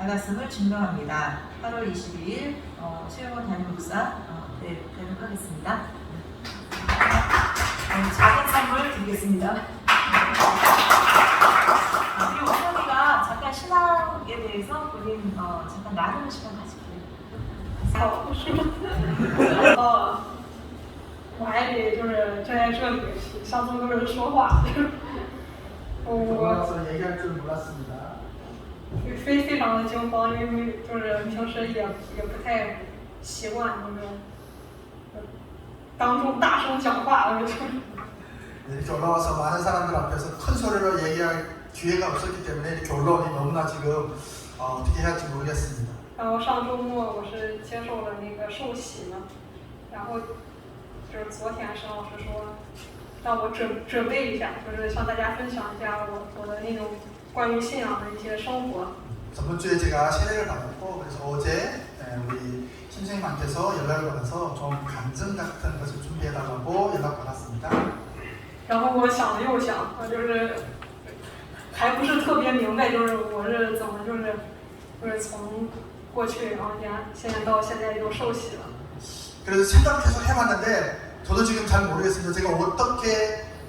받았음을 증명합니다. 8월 22일 어, 최영원 담임 목사 어, 네, 뵙도록 하겠습니다. 네, 작은 선물 드리겠습니다. 아, 그리고 현이가 잠깐 신앙에 대해서 본인 어, 잠깐 나누는 시간 가질게요. 呃，我还得就是站在这里，上次都是说话，我 몰라서 얘기할 줄 몰랐습니다. 非非常的惊慌，因为就是平时也也不太习惯，就是呃当众大声讲话，我就 이렇게 올라와서 많은 사람들 앞에서 큰 소리로 얘기할 기회가 없었기 때문에 이렇게 올라오니 너무나 지금 어, 어떻게 해야 할지 모르겠습니다. 然后上周末我是接受了那个受洗嘛，然后就是昨天沈老师说让我准准备一下，就是向大家分享一下我我的那种 关于信仰的一些生活。 저번 주에 제가 세례를 받았고 그래서 어제 에, 우리 신생님한테서 연락을 받아서 좀 간증 같은 것을 준비해달라고 연락 받았습니다. 然后我想了又想，我就是还不是特别明白，就是我是怎么就是就是从过去，然后现现在到现在又受洗了。 그래서 생각을 계속 해봤는데 저도 지금 잘 모르겠습니다. 제가 어떻게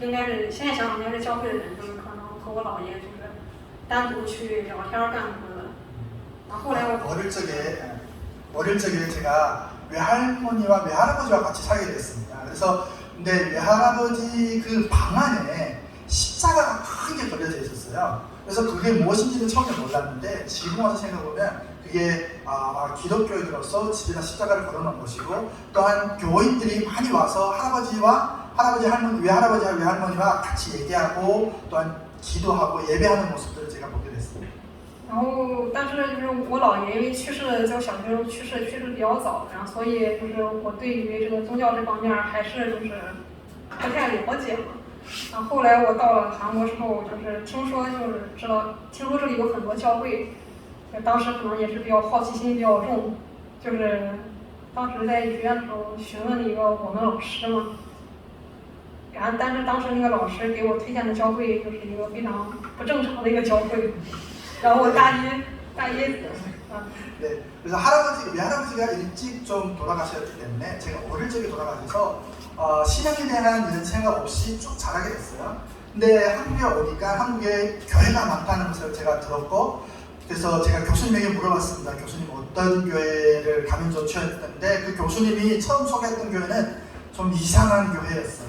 应该是现在想想应该是教会的人，就是可能和我姥爷就是单独去聊天儿干什么的。然后后来我 어릴 적에 어릴 적에 제가 외할머니와 외할아버지와 같이 살게 됐습니다. 그래서 근데 외할아버지 그 방 안에 십자가가 크게 걸려져 있었어요. 그래서 그게 무엇인지는 처음에 몰랐는데 지금 와서 생각해보면 그게 아, 기독교인으로서 집에다 십자가를 걸어놓은 것이고 또한 교인들이 많이 와서 할아버지와 할아버지 할머니 외할아버지 외할머니와 같이 얘기하고 또한 기도하고 예배하는 모습들을 제가 보게 됐습니다. 然后，但是就是我姥爷因为去世的在我小学时候去世，去世比较早，然后所以就是我对于这个宗教这方面还是就是不太了解嘛。然后后来我到了韩国之后，就是听说就是知道，听说这里有很多教会，就当时可能也是比较好奇心比较重，就是当时在学院的时候询问了一个我们老师嘛， 然后但是当时那个老师给我推荐的教会就是一个非常不正常的一个教会。然后我大一大一啊， 네, 그래서 할아버지, 외할아버지가 일찍 좀 돌아가셨기 때문에 제가 어릴 적에 돌아가셔서 어, 신앙에 대한 이런 생각 없이 쭉 자라게 됐어요. 근데 한국에 오니까 한국에 교회가 많다는 것을 제가 들었고 그래서 제가 교수님에게 물어봤습니다. 교수님 어떤 교회를 가면 좋죠 했는데 그 교수님이 처음 소개했던 교회는 좀 이상한 교회였어요.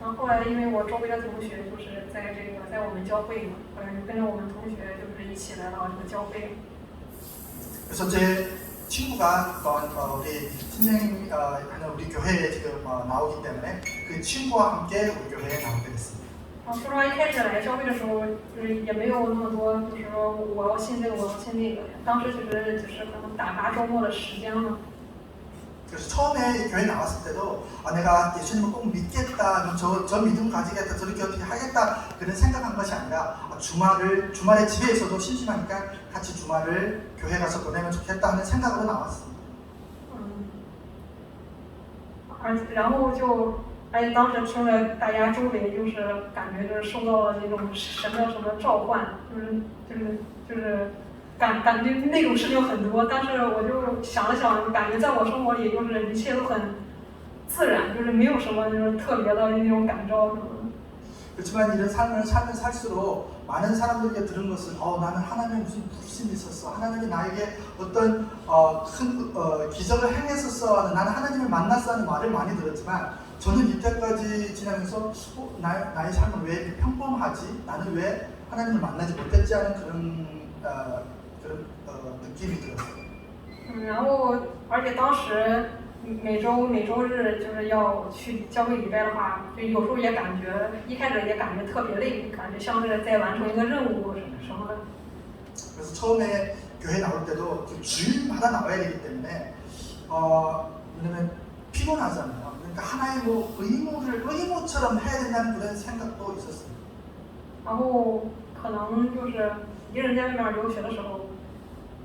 然后后来因为我周围的同学就是在这个在我们教会嘛，后来就跟着我们同学就是一起来到这个教会。 그래서 제 친구가 어떤 어, 우리 선생님 어, 하는 우리 교회에 지금 어, 나오기 때문에 그 친구와 함께 우리 교회에 나오게 됐습니다. 然后说实话，一开始来教会的时候，就是也没有那么多，就是说我要信这个，我要信那个。当时只是只是可能打发周末的时间嘛。 그래서 처음에 이 교회 나왔을 때도 아, 내가 예수님을 꼭 믿겠다, 그럼 저, 저 믿음 가지겠다, 저렇게 어떻게 하겠다 그런 생각한 것이 아니라 아, 주말을 주말에 집에 있어도 심심하니까 같이 주말을 교회 가서 보내면 좋겠다 하는 생각으로 나왔습니다. 嗯， 而且然后就，而且当时听了大家周围就是感觉就是受到了那种神的什么召唤，就是就是就是 感感觉那种事情很多，但是我就想了想，感觉在我生活里就是一切都很自然，就是没有什么就是特别的那种感召什么的。 그렇지만 이런 삶을 살면 살수록 많은 사람들에게 들은 것은 어 나는 하나님의 무슨 부르심이 있었어 하나님이 나에게 어떤 어, 큰 어, 기적을 행했었어 하는 나는 하나님을 만났어 하는 말을 많이 들었지만 저는 이때까지 지나면서 어, 나, 나의 삶은 왜 이렇게 평범하지 나는 왜 하나님을 만나지 못했지 하는 그런 어, 그런 어, 느낌이 들었어요 嗯，然后而且当时每周每周日就是要去教会礼拜的话，就有时候也感觉一开始也感觉特别累，感觉像是在完成一个任务什么什么的。 그래서 처음에 교회 나올 때도 그 주일마다 나와야 되기 때문에 어 왜냐면 피곤하잖아요. 그러니까 하나의 뭐 의무를 의무처럼 해야 된다는 그런 생각도 있었어요. 然后可能就是一个人在外面留学的时候，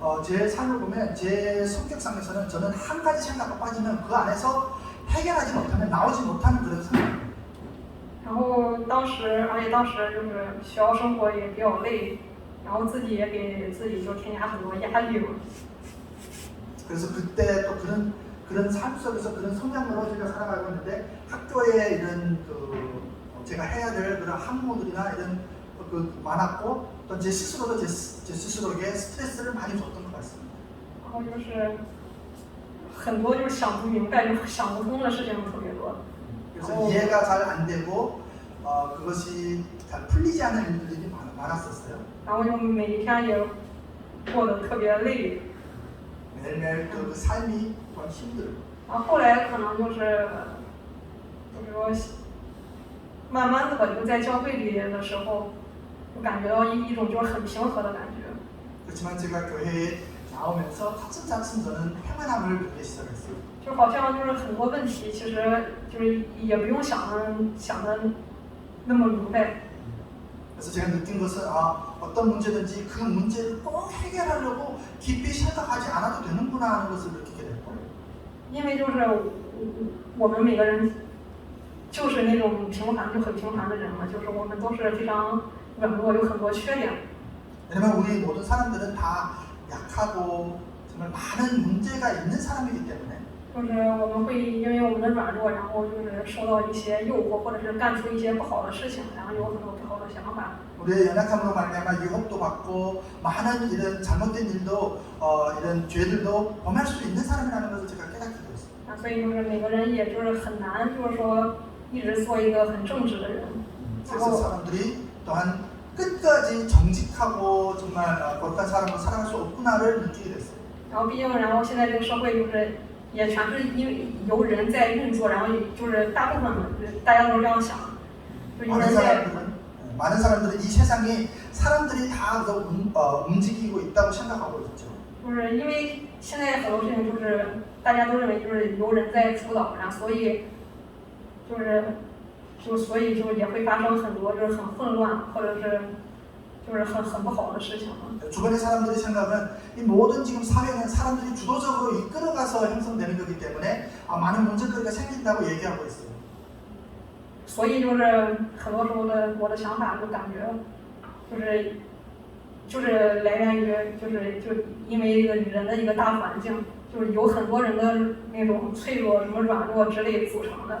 어, 제 삶을 보면 제 성격상에서는 저는 한 가지 생각에 빠지면 그 안에서 해결하지 못하면 나오지 못하는 그런 상황이에요. 然后当时，而且当时就是学校生活也比较累，然后自己也给自己就添加很多压力嘛。 그래서 그때 또 그런 그런 삶 속에서 그런 성향으로 제가 살아가고 있는데 학교에 이런 그 제가 해야 될 그런 학무들이나 이런 그 많았고 또 제 스스로도 제, 스- 제 스스로에게 스트레스를 많이 줬던 것 같습니다. 然后就是很多就是想不明白、就想不通的事情特别多。 그래서 어. 이해가 잘 안 되고 어, 그것이 잘 풀리지 않는 일들이 많, 많았었어요. 然后就每一天也过得特别累。 매일매일 그, 그 삶이 좀 힘들고 然后后来可能就是，就是说，慢慢的吧，就在教会里的时候， 就感觉到一一种就是很平和的感觉。 그렇지만 제가 교회에 나오면서 차츰차츰 저는 평안함을 느끼기 시작했어요. 就好像就是很多问题，其实就是也不用想的想的那么明白。 그래서 제가 느낀 것은 아, 어떤 문제든지 그 문제를 꼭 해결하려고 깊이 생각하지 않아도 되는구나 하는 것을 느끼게 됐고 因为就是我我们每个人就是那种平凡就很平凡的人嘛，就是我们都是非常 软弱，有很多缺点。 왜냐면 우리 모든 사람들은 다 약하고 정말 많은 문제가 있는 사람이기 때문에 就是我们会因为我们的软弱，然后就是受到一些诱惑，或者是干出一些不好的事情，然后有很多不好的想法。 우리의 연약함으로 말미암아 유혹도 받고 많은 이런 잘못된 일도 어, 이런 죄들도 범할 수 있는 사람이라는 것을 제가 깨닫게 되었어요. 啊，所以就是每个人也就是很难，就是说一直做一个很正直的人。 그래서 사람들이 또한 끝까지 정직하고 정말 어, 거룩한 사람으로 살아갈 수 없구나를 느끼게 됐어요. 然后毕竟，然后现在这个社会就是也全是因为由人在运作，然后也就是大部分人大家都是这样想，就有 많은 人在 사람들은 많은 사람들은 이 세상이 사람들이 다 그 움, 어, 움직이고 있다고 생각하고 있죠. 就是因为现在很多事情就是大家都认为就是由人在主导，然后所以就是 就所以就也会发生很多就是很混乱或者是就是很很不好的事情嘛。 주변의 사람들이 생각은 이 모든 지금 사회는 사람들이 주도적으로 이끌어가서 형성되는 거기 때문에 아, 많은 문제거리가 생긴다고 얘기하고 있어요. 所以就是很多时候的我的想法就感觉就是就是来源于就是就因为一个人的一个大环境，就是有很多人的那种脆弱、什么软弱之类组成的。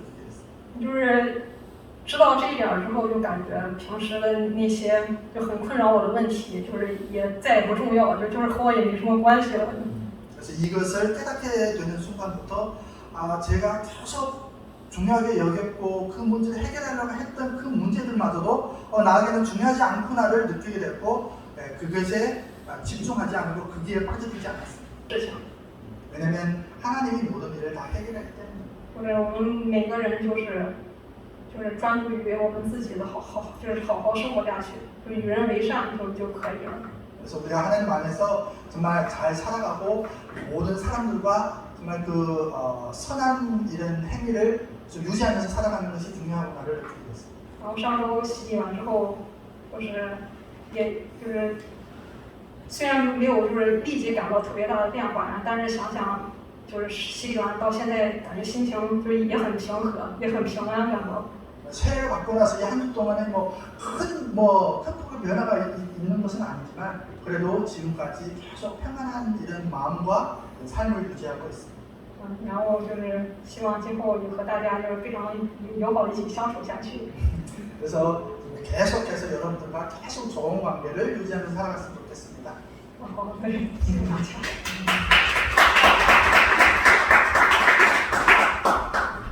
就是知道这一点儿之后，就感觉平时的那些就很困扰我的问题，就是也再也不重要，就就是和我也没什么关系了。 그래서 이것을 깨닫게 되는 순간부터 아, 제가 계속 중요하게 여겼고 그 문제를 해결하려고 했던 그 문제들마저도 어, 나에게는 중요하지 않구나를 느끼게 됐고 예, 그것에 아, 집중하지 않고 거기에 빠져들지 않았어요. 事情， 왜냐면 하나님이 모든 일을 다 해결하기 때문에 就是我们每个人就是就是专注于我们自己的好好，就是好好生活下去，就是与人为善就就可以了。 그래서 우리가 하나님 안에서 정말 잘 살아가고 모든 사람들과 정말 그 어, 선한 이런 행위를 좀 유지하면서 살아가는 것이 중요하구나를 느끼게 됐어요. 然后上周洗礼完之后，就是也就是虽然没有就是立即感到特别大的变化，但是想想 就是洗礼完到现在，感觉心情就是也很平和，也很平安，感到。 새해를 받고 나서 이 한 주 동안에 뭐큰뭐큰 폭의 변화가 이- 있는 것은 아니지만 그래도 지금까지 계속 평안한 이런 마음과 삶을 유지하고 있습니다. 嗯，然后就是希望今后也和大家就是非常友好的一起相处下去。 그래서 계속해서 여러분들과 계속 좋은 관계를 유지하면서 살아갔으면 좋겠습니다. 然后对，谢谢大家。